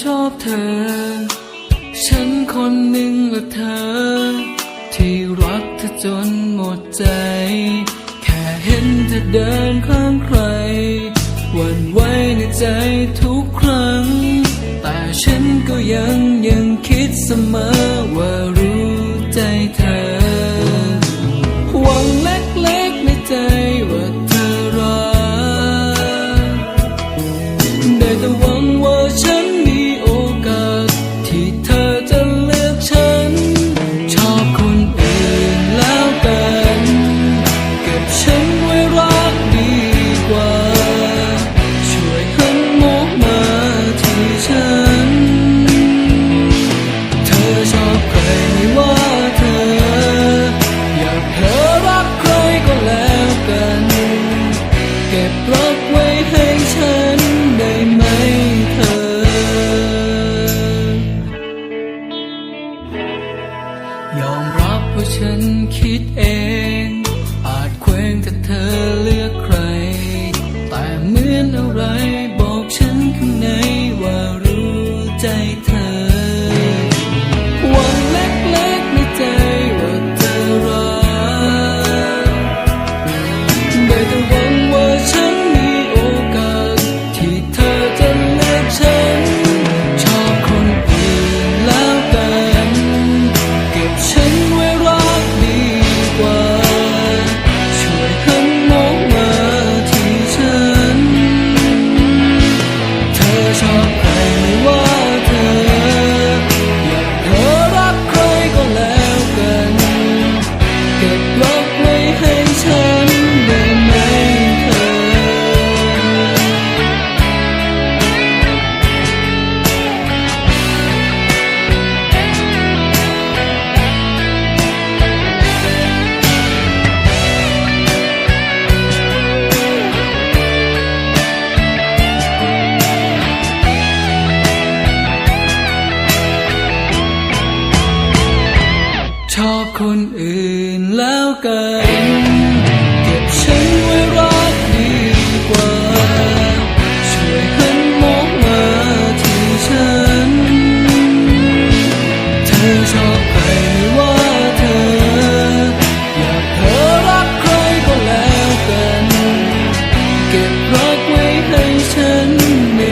ชอบเธอ ฉันคนหนึ่งละเธอ ที่รักเธอจนหมดใจ แค่เห็นเธอเดินข้างใครหวั่นไหวในใจทุกครั้ง แต่ฉันก็ยังยังคิดเสมอว่ารู้ใจเธอ หวังเล็กๆในใจว่าเธอรักได้แต่ ไว้ให้ฉันได้ไหมเธอ ยอมรับว่าฉันคิดเอง อาจเคว้งแต่เธอเลือก อื่นแล้วกันเก็บฉันไว้รักดีกว่า ช่วยหันมองมาที่ฉัน เธอชอบใคว่าเธอ อยากเธอรักใครก็แล้วกัน เก็บรักไว้ให้ฉันเอง